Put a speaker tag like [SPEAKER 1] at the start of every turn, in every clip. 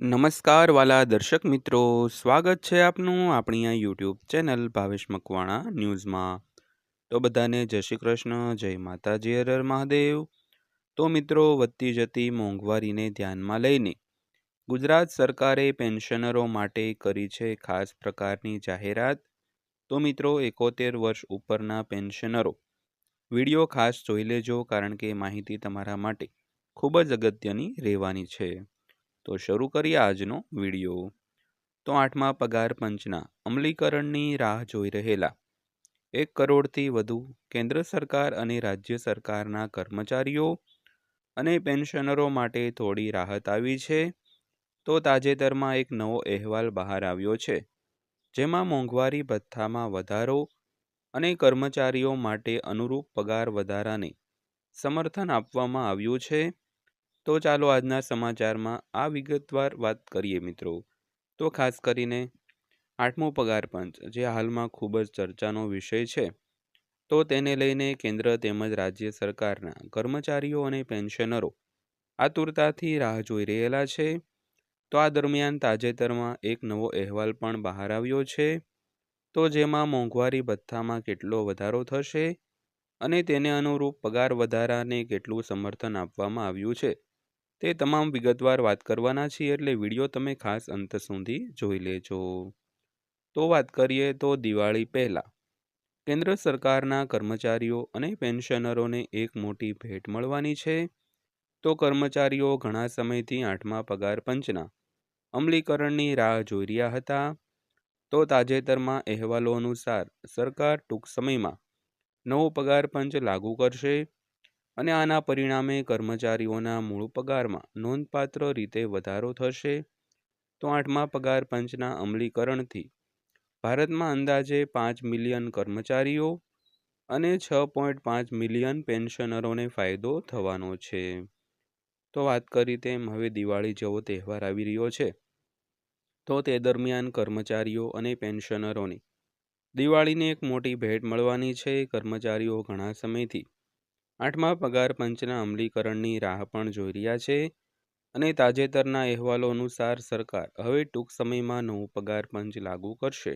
[SPEAKER 1] નમસ્કાર વાલા દર્શક મિત્રો. સ્વાગત છે આપનું આપણી આ યુટ્યુબ ચેનલ ભાવેશ મકવાણા ન્યૂઝમાં. તો બધાને જય શ્રી કૃષ્ણ, જય માતાજી હર મહાદેવ. તો મિત્રો, વધતી જતી મોંઘવારીને ધ્યાનમાં લઈને ગુજરાત સરકારે પેન્શનરો માટે કરી છે ખાસ પ્રકારની જાહેરાત. તો મિત્રો, એકોતેર વર્ષ ઉપરના પેન્શનરો. વીડિયો ખાસ જોઈ લેજો કારણ કે માહિતી તમારા માટે ખૂબ જ અગત્યની રહેવાની છે. તો શરૂ કરીએ આજનો વીડિયો. તો આઠમા પગાર પંચના અમલીકરણની રાહ જોઈ રહેલા. એક કરોડથી વધુ કેન્દ્ર સરકાર અને રાજ્ય સરકારના કર્મચારીઓ અને પેન્શનરો માટે થોડી રાહત આવી છે. તો તાજેતરમાં એક નવો અહેવાલ બહાર આવ્યો છે, જેમાં મોંઘવારી ભથ્થામાં વધારો અને કર્મચારીઓ માટે અનુરૂપ પગાર વધારાને સમર્થન આપવામાં આવ્યું છે. તો ચાલો આજના સમાચારમાં આ વિગતવાર વાત કરીએ મિત્રો. તો ખાસ કરીને આઠમો પગાર પંચ, જે હાલમાં ખૂબ જ ચર્ચાનો વિષય છે, તો તેને લઈને કેન્દ્ર તેમજ રાજ્ય સરકારના કર્મચારીઓ અને પેન્શનરો આતુરતાથી રાહ જોઈ રહેલા છે. તો આ દરમિયાન તાજેતરમાં એક નવો અહેવાલ પણ બહાર આવ્યો છે. તો જેમાં મોંઘવારી ભથ્થામાં કેટલો વધારો થશે અને તેને અનુરૂપ પગાર વધારાને કેટલું સમર્થન આપવામાં આવ્યું છે. તે તમામ વિગતવાર વાત કરવાના છીએ, એટલે વીડિયો તમે ખાસ અંત સુધી જોઈ લેજો. તો વાત કરીએ તો દિવાળી પહેલાં. કેન્દ્ર સરકારના કર્મચારીઓ અને પેન્શનરોને એક મોટી ભેટ મળવાની છે. તો કર્મચારીઓ ઘણા સમયથી આઠમા પગાર પંચના અમલીકરણની રાહ જોઈ રહ્યા હતા. તો તાજેતરમાં અહેવાલો અનુસાર સરકાર ટૂંક સમયમાં નવો પગાર પંચ લાગુ કરશે. અને આના પરિણામે કર્મચારીઓના મૂળ પગારમાં નોંધપાત્ર રીતે વધારો થશે. તો આઠમા પગાર પંચના અમલીકરણથી ભારતમાં અંદાજે પાંચ મિલિયન કર્મચારીઓ અને છ પોઈન્ટ પાંચ મિલિયન પેન્શનરોને ફાયદો થવાનો છે. તો વાત કરી તેમ હવે દિવાળી જેવો તહેવાર આવી રહ્યો છે. તો તે દરમિયાન કર્મચારીઓ અને પેન્શનરોની દિવાળીને એક મોટી ભેટ મળવાની છે. કર્મચારીઓ ઘણા સમયથી આઠમા પગાર પંચના અમલીકરણની રાહ પણ જોઈ રહ્યા છે અને તાજેતરના અહેવાલો અનુસાર સરકાર હવે ટૂંક સમયમાં નવું પગાર પંચ લાગુ કરશે.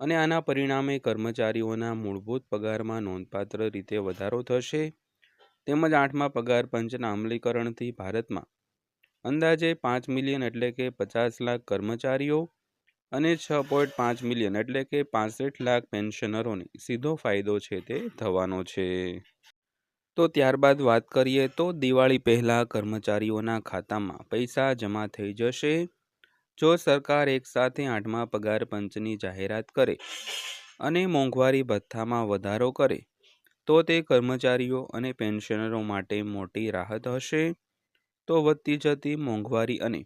[SPEAKER 1] અને આના પરિણામે કર્મચારીઓના મૂળભૂત પગારમાં નોંધપાત્ર રીતે વધારો થશે. તેમજ આઠમા પગાર પંચના અમલીકરણથી ભારતમાં અંદાજે પાંચ મિલિયન એટલે કે પચાસ લાખ કર્મચારીઓ અને છ પોઈન્ટ પાંચ મિલિયન એટલે કે પાસઠ લાખ પેન્શનરોને સીધો ફાયદો છે તે થવાનો છે. તો ત્યારબાદ વાત કરીએ તો દિવાળી પહેલાં કર્મચારીઓના ખાતામાં પૈસા જમા થઈ જશે. જો સરકાર એકસાથે આઠમા પગાર પંચની જાહેરાત કરે અને મોંઘવારી ભથ્થામાં વધારો કરે, તો તે કર્મચારીઓ અને પેન્શનરો માટે મોટી રાહત હશે. તો વધતી જતી મોંઘવારી અને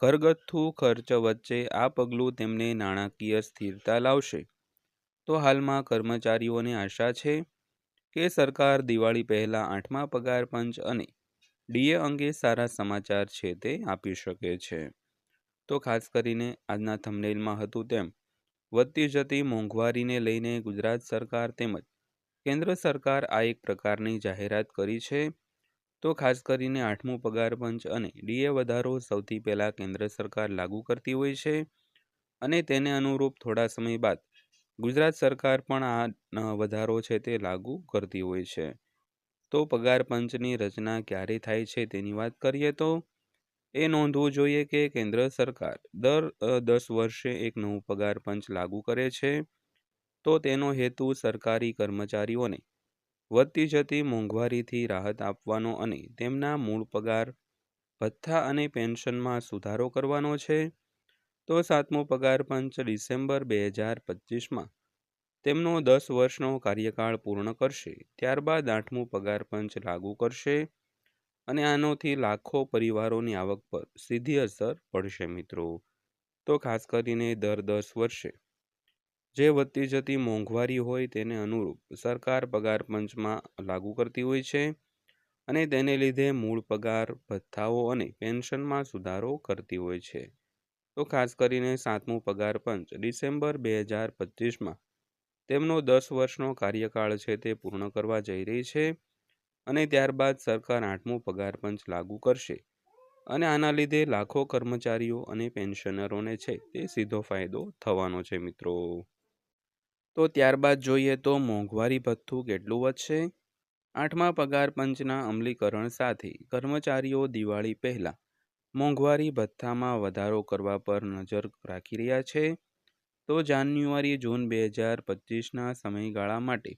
[SPEAKER 1] ઘરગથ્થુ ખર્ચ વચ્ચે આ પગલું તેમને નાણાકીય સ્થિરતા લાવશે. તો હાલમાં કર્મચારીઓને આશા છે કે સરકાર દિવાળી પહેલાં આઠમા પગાર પંચ અને ડીએ અંગે સારા સમાચાર છે તે આપી શકે છે. તો ખાસ કરીને આજના થંબનેલમાં હતું તેમ, વધતી જતી મોંઘવારીને લઈને ગુજરાત સરકાર તેમજ કેન્દ્ર સરકાર આ એક પ્રકારની જાહેરાત કરી છે. તો ખાસ કરીને આઠમું પગાર પંચ અને ડીએ વધારો સૌથી પહેલાં કેન્દ્ર સરકાર લાગુ કરતી હોય છે અને તેને અનુરૂપ થોડા સમય બાદ ગુજરાત સરકાર પણ આ વધારો છે તે લાગુ કરતી હોય છે. તો પગાર પંચની રચના ક્યારે થાય છે તેની વાત કરીએ તો, એ નોંધવું જોઈએ કે કેન્દ્ર સરકાર દર દસ વર્ષે એક નવું પગાર પંચ લાગુ કરે છે. તો તેનો હેતુ સરકારી કર્મચારીઓને વધતી જતી મોંઘવારીથી રાહત આપવાનો અને તેમના મૂળ પગાર, ભથ્થા અને પેન્શનમાં સુધારો કરવાનો છે. તો સાતમો પગાર પંચ ડિસેમ્બર બે હજાર પચીસમાં. તેમનો દસ વર્ષનો કાર્યકાળ પૂર્ણ કરશે, ત્યારબાદ આઠમું પગાર પંચ લાગુ કરશે અને આનોથી લાખો પરિવારોની આવક પર સીધી અસર પડશે મિત્રો. તો ખાસ કરીને દર દસ વર્ષે. જે વધતી જતી મોંઘવારી હોય તેને અનુરૂપ સરકાર પગાર પંચમાં લાગુ કરતી હોય છે અને તેને લીધે મૂળ પગાર ભથ્થાઓ અને પેન્શનમાં સુધારો કરતી હોય છે. તો ખાસ કરીને સાતમું પગાર પંચ, ડિસેમ્બર બે હજાર પચીસમાં. તેમનો દસ વર્ષનો કાર્યકાળ છે તે પૂર્ણ કરવા જઈ રહી છે અને ત્યારબાદ સરકાર આઠમું પગાર પંચ લાગુ કરશે. અને આના લીધે લાખો કર્મચારીઓ અને પેન્શનરોને છે તે સીધો ફાયદો થવાનો છે, મિત્રો. તો ત્યારબાદ જોઈએ તો મોંઘવારી ભથ્થું કેટલું વધશે? આઠમા પગાર પંચના અમલીકરણ સાથે કર્મચારીઓ દિવાળી પહેલાં મોંઘવારી ભથ્થામાં વધારો કરવા પર નજર રાખી રહ્યા છે. તો જાન્યુઆરી જૂન બે હજાર પચીસના સમયગાળા માટે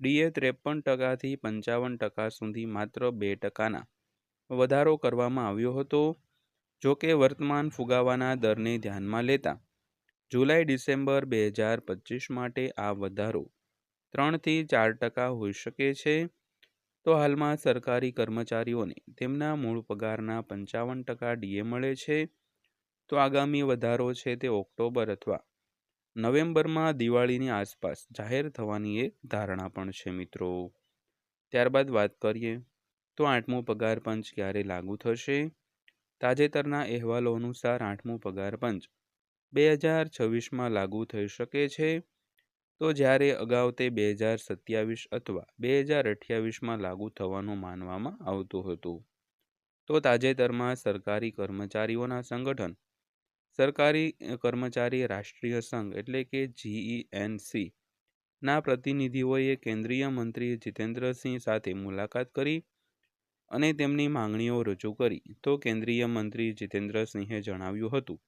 [SPEAKER 1] ડીએ ત્રેપન ટકાથી પંચાવન ટકા સુધી માત્ર બે ટકાના વધારો કરવામાં આવ્યો હતો. જો કે વર્તમાન ફુગાવાના દરને ધ્યાનમાં લેતા જુલાઈ ડિસેમ્બર બે હજાર પચીસ માટે આ વધારો ત્રણથી ચાર ટકા હોઈ શકે છે. તો હાલમાં સરકારી કર્મચારીઓને તેમના મૂળ પગારના પંચાવન ટકા ડીએ મળે છે. તો આગામી વધારો છે તે ઓક્ટોબર અથવા નવેમ્બરમાં દિવાળીની આસપાસ જાહેર થવાની એક ધારણા પણ છે મિત્રો. ત્યારબાદ વાત કરીએ તો આઠમું પગાર પંચ ક્યારે લાગુ થશે? તાજેતરના અહેવાલો અનુસાર આઠમું પગાર પંચ બે હજાર છવ્વીસમાં લાગુ થઈ શકે છે. તો જ્યારે અગાઉ તે બે હજાર સત્યાવીસ અથવા બે હજાર અઠ્યાવીસમાં લાગુ થવાનું માનવામાં આવતું હતું. તો તાજેતરમાં સરકારી કર્મચારીઓના સંગઠન, સરકારી કર્મચારી રાષ્ટ્રીય સંઘ એટલે કે જીઈએનસી ના પ્રતિનિધિઓએ કેન્દ્રીય મંત્રી જીતેન્દ્રસિંહ સાથે મુલાકાત કરી અને તેમની માંગણીઓ રજૂ કરી. તો કેન્દ્રીય મંત્રી જીતેન્દ્રસિંહે જણાવ્યું હતું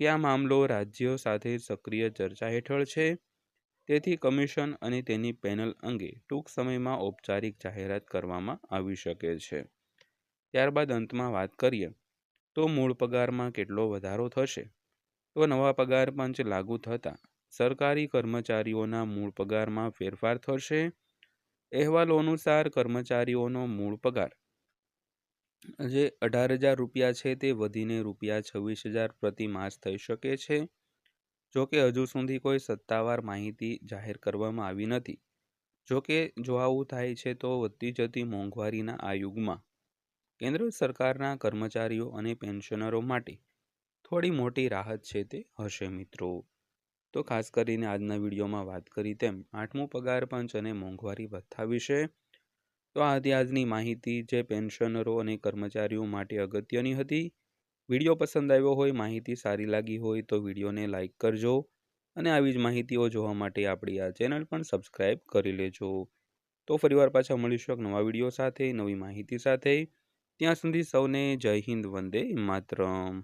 [SPEAKER 1] કે આ મામલો રાજ્યો સાથે સક્રિય ચર્ચા હેઠળ છે તેથી કમિશન અને તેની પેનલ અંગે ટૂંક સમયમાં ઔપચારિક જાહેરાત કરવામાં આવી શકે છે. ત્યારબાદ અંતમાં વાત કરીએ, તો મૂળ પગારમાં કેટલો વધારો થશે? તો નવા પગાર પંચ લાગુ થતાં સરકારી કર્મચારીઓના મૂળ પગારમાં ફેરફાર થશે? અહેવાલો અનુસાર કર્મચારીઓનો મૂળ પગાર જે અઢાર હજાર રૂપિયા છે તે વધીને રૂપિયા છવ્વીસ હજાર પ્રતિ માસ થઈ શકે છે. જોકે હજુ સુધી કોઈ સત્તાવાર માહિતી જાહેર કરવામાં આવી નથી. જોકે જો આવું થાય છે તો વધતી જતી મોંઘવારીના આ યુગમાં કેન્દ્ર સરકારના કર્મચારીઓ અને પેન્શનરો માટે થોડી મોટી રાહત છે તે હશે મિત્રો. તો ખાસ કરીને આજના વિડીયોમાં વાત કરી તેમ આઠમું પગાર પંચ અને મોંઘવારી ભથ્થા વિશે. તો આ આજની માહિતી જે પેન્શનરો અને કર્મચારીઓ માટે અગત્યની હતી વીડિયો પસંદ આવ્યો હોય, માહિતી સારી લાગી હોય તો વિડીયોને લાઇક કરજો અને આવી જ માહિતીઓ જોવા માટે આપણી આ ચેનલ પણ સબસ્ક્રાઈબ કરી લેજો. તો ફરીવાર પાછા મળીશું એક નવા વીડિયો સાથે, નવી માહિતી સાથે. ત્યાં સુધી સૌને જય હિન્દ, વંદે માતરમ.